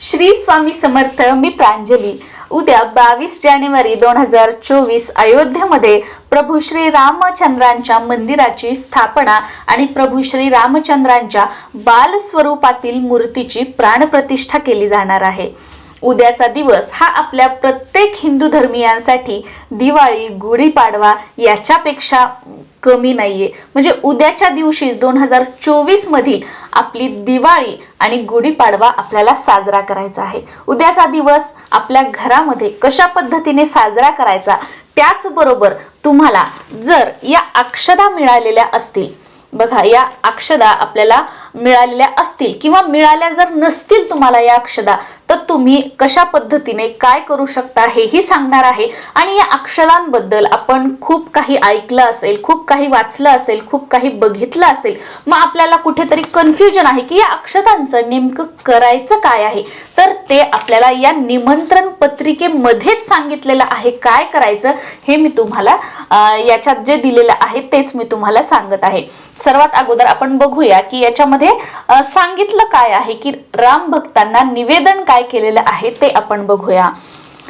श्री स्वामी समर्थ मी प्रांजली. उद्या बावीस जानेवारी दोन हजार चोवीस अयोध्येमध्ये प्रभू श्री रामचंद्रांच्या मंदिराची स्थापना आणि प्रभू श्री रामचंद्रांच्या बाल स्वरूपातील मूर्तीची प्राणप्रतिष्ठा केली जाणार आहे. उद्याचा दिवस हा आपल्या प्रत्येक हिंदू धर्मियांसाठी दिवाळी गुढीपाडवा याच्यापेक्षा कमी नाहीये. म्हणजे उद्याच्या दिवशी दोन हजार चोवीस मधील आपली दिवाळी आणि गुढीपाडवा आपल्याला साजरा करायचा आहे. उद्याचा दिवस आपल्या घरामध्ये कशा पद्धतीने साजरा करायचा त्याचबरोबर तुम्हाला जर या अक्षदा मिळालेल्या असतील बघा या अक्षदा आपल्याला मिळालेल्या असतील किंवा मिळाल्या जर नसतील तुम्हाला या अक्षदा तर तुम्ही कशा पद्धतीने काय करू शकता हेही सांगणार आहे. आणि या अक्षरांबद्दल आपण खूप काही ऐकलं असेल खूप काही वाचलं असेल खूप काही बघितलं असेल मग आपल्याला कुठेतरी कन्फ्युजन आहे की या अक्षतांचं नेमकं करायचं काय आहे. तर ते आपल्याला या निमंत्रण पत्रिकेमध्येच सांगितलेलं आहे काय करायचं हे मी तुम्हाला याच्यात जे दिलेलं आहे तेच मी तुम्हाला सांगत आहे. सर्वात अगोदर आपण बघूया की याच्यामध्ये अं, सांगितलं काय आहे की राम भक्तांना निवेदन काय केलेलं आहे ते आपण बघूया.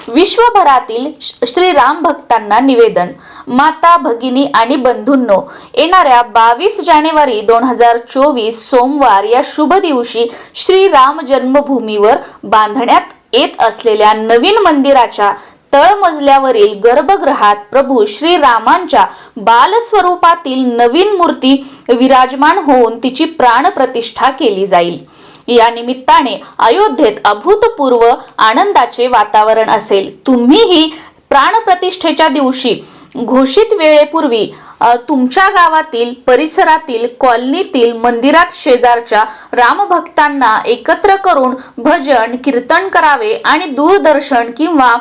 विश्वभरातील श्री राम भक्तांना निवेदन. माता भगिनी आणि बंधूंनो येणाऱ्या बावीस जानेवारी दोन हजार चोवीस सोमवार या शुभ दिवशी श्री राम जन्मभूमीवर बांधण्यात येत असलेल्या नवीन मंदिराच्या तळमजल्यावरील गर्भगृहात प्रभू श्री रामांच्या बालस्वरूपातील नवीन मूर्ती विराजमान होऊन तिची प्राणप्रतिष्ठा केली जाईल. या निमित्ताने अयोध्येत अभूतपूर्व आनंदाचे वातावरण असेल. तुम्हीही प्राणप्रतिष्ठेच्या दिवशी घोषित वेळेपूर्वी तुमच्या गावातील परिसरातील कॉलनीतील मंदिरात शेजारच्या रामभक्तांना एकत्र करून भजन कीर्तन करावे आणि दूरदर्शन किंवा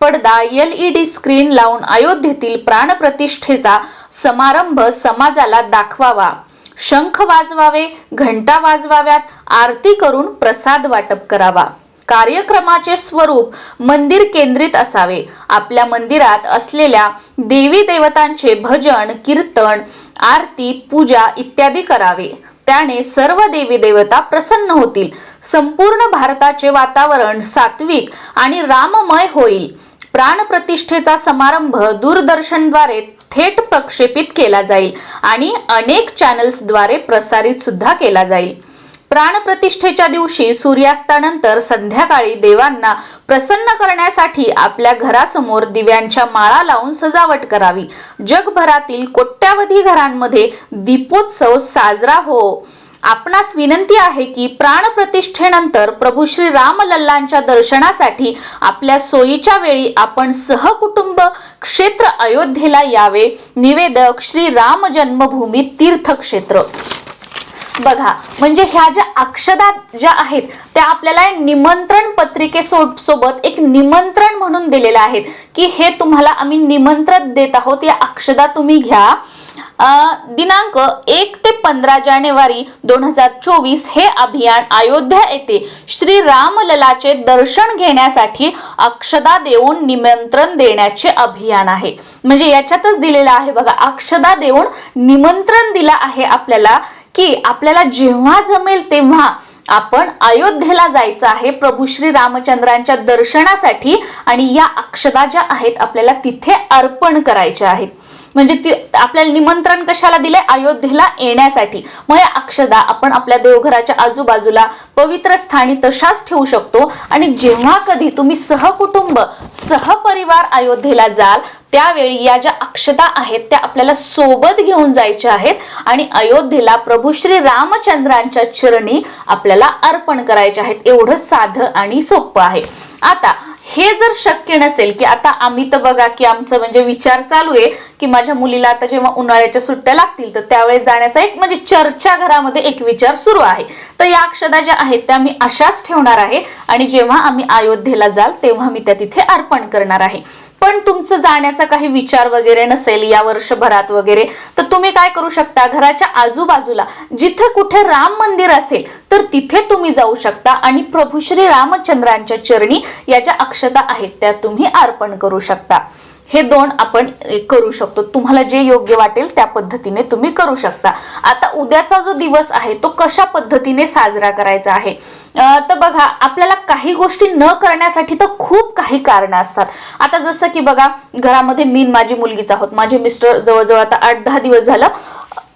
पडदा एल ई डी स्क्रीन लावून अयोध्येतील प्राणप्रतिष्ठेचा समारंभ समाजाला दाखवावा. शंख वाजवावे घंटा वाजवाव्यात आरती करून प्रसाद वाटप करावा. कार्यक्रमाचे स्वरूप मंदिर केंद्रित असावे. आपल्या मंदिरात असलेल्या देवी देवतांचे भजन कीर्तन आरती पूजा इत्यादी करावे. त्याने सर्व देवी देवता प्रसन्न होतील. संपूर्ण भारताचे वातावरण सात्विक आणि राममय होईल. प्राणप्रतिष्ठेचा समारंभ दूरदर्शनद्वारे थेट प्रक्षेपित केला जाईल आणि अनेक चॅनल्सद्वारे प्रसारित सुद्धा केला जाईल. प्राणप्रतिष्ठेच्या दिवशी सूर्यास्तानंतर संध्याकाळी देवांना प्रसन्न करण्यासाठी आपल्या घरासमोर दिव्यांच्या माळा लावून सजावट करावी. जगभरातील कोट्यावधी घरांमध्ये दीपोत्सव साजरा हो. आपणास विनंती आहे की प्राणप्रतिष्ठेनंतर प्रभू श्री रामलल्लांच्या दर्शनासाठी आपल्या सोयीच्या वेळी आपण सहकुटुंब क्षेत्र अयोध्येला यावे. निवेदक श्री राम जन्मभूमी तीर्थक्षेत्र. बघा म्हणजे ह्या ज्या अक्षदा ज्या आहेत त्या आपल्याला निमंत्रण पत्रिके सो- सोबत एक निमंत्रण म्हणून दिलेलं आहेत. की हे तुम्हाला आम्ही निमंत्रण देत आहोत या अक्षदा तुम्ही घ्या. दिनांक एक ते पंधरा जानेवारी दोन हजार चोवीस हे अभियान अयोध्या येथे श्री रामललाचे दर्शन घेण्यासाठी अक्षदा देऊन निमंत्रण देण्याचे अभियान आहे. म्हणजे याच्यातच दिलेलं आहे बघा अक्षदा देऊन निमंत्रण दिलं आहे आपल्याला की आपल्याला जेव्हा जमेल तेव्हा आपण अयोध्येला जायचं आहे प्रभू श्री रामचंद्रांच्या दर्शनासाठी आणि या अक्षदा ज्या आहेत आपल्याला तिथे अर्पण करायच्या आहेत. म्हणजे ती आपल्याला निमंत्रण कशाला दिले अयोध्येला येण्यासाठी. मग या अक्षदा आपण आपल्या देवघराच्या आजूबाजूला पवित्र स्थानी तशाच ठेवू शकतो. आणि जेव्हा कधी तुम्ही सहकुटुंब सहपरिवार अयोध्येला जाल त्यावेळी या ज्या अक्षता आहेत त्या आपल्याला सोबत घेऊन जायच्या आहेत. आणि अयोध्येला प्रभू श्री रामचंद्रांच्या चरणी आपल्याला अर्पण करायच्या आहेत. एवढं साधं आणि सोपं आहे. आता हे जर शक्य नसेल की आता आम्ही तर बघा की आमचं म्हणजे विचार चालू आहे की माझ्या मुलीला आता जेव्हा उन्हाळ्याच्या सुट्ट्या लागतील तर त्यावेळेस जाण्याचा एक म्हणजे चर्चा घरामध्ये एक विचार सुरू आहे. तर या अक्षदा ज्या आहेत त्या मी अशाच ठेवणार आहे आणि जेव्हा आम्ही अयोध्येला जाल तेव्हा मी त्या तिथे अर्पण करणार आहे. पण तुमचं जाण्याचा काही विचार वगैरे नसेल या वर्षभरात वगैरे तर तुम्ही काय करू शकता? घराच्या आजूबाजूला जिथे कुठे राम मंदिर असेल तर तिथे तुम्ही जाऊ शकता आणि प्रभू श्री रामचंद्रांच्या चरणी या ज्या अक्षता आहेत त्या तुम्ही अर्पण करू शकता. हे दोन आपण करू शकतो. तुम्हाला जे योग्य वाटेल त्या पद्धतीने तुम्ही करू शकता. आता उद्याचा जो दिवस आहे तो कशा पद्धतीने साजरा करायचा आहे? तर बघा आपल्याला काही गोष्टी न करण्यासाठी तर खूप काही कारणं असतात. आता जसं की बघा घरामध्ये मी माझी मुलगीच आहोत. माझे मिस्टर जवळजवळ आता आठ दहा दिवस झालं.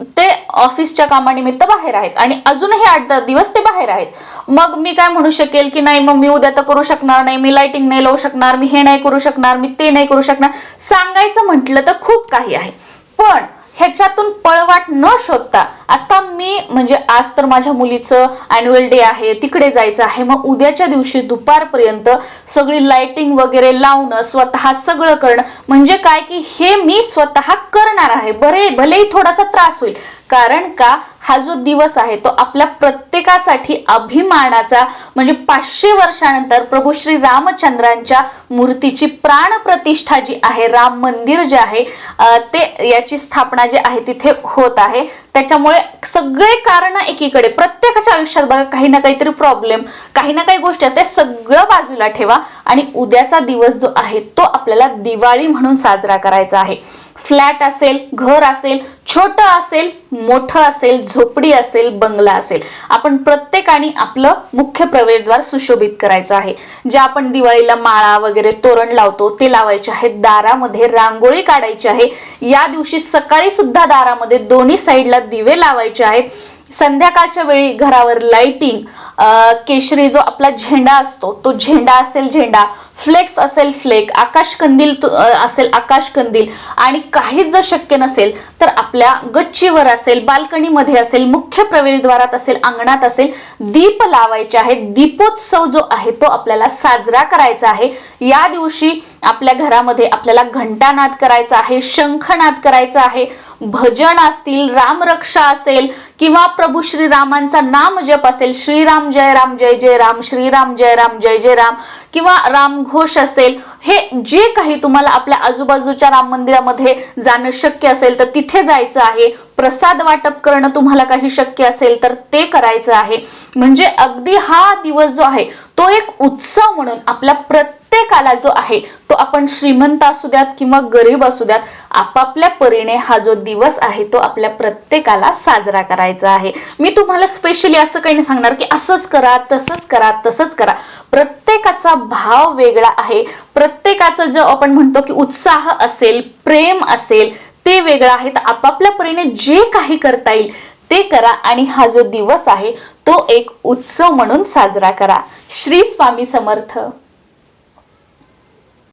ते ऑफिसच्या कामानिमित्त बाहेर आहेत आणि अजूनही आठ दहा दिवस ते बाहेर आहेत. मग मी काय म्हणू शकेल की नाही मग मी उद्या तर करू शकणार नाही मी लाइटिंग नाही लावू शकणार मी हे नाही करू शकणार मी ते नाही करू शकणार. सांगायचं म्हटलं तर खूप काही आहे. पण ह्याच्यातून पळवाट न शोधता आता मी म्हणजे आज तर माझ्या मुलीचं अॅन्युअल डे आहे तिकडे जायचं आहे मग उद्याच्या दिवशी दुपारपर्यंत सगळी लाइटिंग वगैरे लावणं स्वतः सगळं करणं म्हणजे काय की हे मी स्वतः करणार आहे. बरे भलेही थोडासा त्रास होईल. कारण का? हा जो दिवस आहे तो आपल्या प्रत्येकासाठी अभिमानाचा म्हणजे पाचशे वर्षानंतर प्रभू श्री रामचंद्रांच्या मूर्तीची प्राण प्रतिष्ठा जी आहे राम मंदिर जे आहे ते याची स्थापना जी आहे तिथे होत आहे. त्याच्यामुळे सगळे कारण एकीकडे. प्रत्येकाच्या आयुष्यात बघा काही ना काहीतरी प्रॉब्लेम काही ना काही गोष्टी आहेत ते सगळं बाजूला ठेवा. आणि उद्याचा दिवस जो आहे तो आपल्याला दिवाळी म्हणून साजरा करायचा आहे. फ्लॅट असेल घर असेल छोटं असेल मोठं असेल झोपडी असेल बंगला असेल. आपण प्रत्येकाने आपलं मुख्य प्रवेशद्वार सुशोभित करायचं आहे. जे आपण दिवाळीला माळा वगैरे तोरण लावतो ते लावायचे आहे दारामध्ये रांगोळी काढायची आहे. या दिवशी सकाळी सुद्धा दारामध्ये दोन्ही साईडला दिवे लावायचे आहेत. संध्याकाळच्या वेळी घरावर लाइटिंग केशरी जो आपला झेंडा असतो तो झेंडा असेल झेंडा फ्लेक्स असेल फ्लेक आकाश कंदील असेल आकाश कंदील आणि काहीच जर शक्य नसेल तर आपल्या गच्चीवर असेल बाल्कनीमध्ये असेल मुख्य प्रवेशद्वारात असेल अंगणात असेल दीप लावायचे आहेत. दीपोत्सव जो आहे तो आपल्याला साजरा करायचा आहे. या दिवशी आपल्या घरामध्ये आपल्याला घंटानाद करायचा आहे शंखनाद करायचा आहे. भजन असतील रामरक्षा असेल किंवा प्रभू श्रीरामांचा नाम जप असेल श्रीराम जय राम जय जय राम श्रीराम जय राम जय जय राम किंवा रामघोष असेल हे जे काही तुम्हाला आपल्या आजूबाजूच्या राम मंदिरामध्ये जाणं शक्य असेल तर तिथे जायचं आहे. प्रसाद वाटप करणं तुम्हाला काही शक्य असेल तर ते करायचं आहे. म्हणजे अगदी हा दिवस जो आहे तो एक उत्सव म्हणून आपल्या प्रत्येकाला जो आहे तो आपण श्रीमंत असू द्यात किंवा गरीब असू द्यात आपापल्या परीने हा जो दिवस आहे तो आपल्या प्रत्येकाला साजरा करायचा आहे. मी तुम्हाला स्पेशली असं काही नाही सांगणार की असंच करा तसंच करा तसंच करा. प्रत्येकाचा भाव वेगळा आहे. प्रत्येकाचं जो आपण म्हणतो की उत्साह असेल प्रेम असेल ते वेगळं आहे. तर आपापल्या परीने जे काही करता येईल ते करा आणि हा जो दिवस आहे तो एक उत्सव म्हणून साजरा करा. श्री स्वामी समर्थ.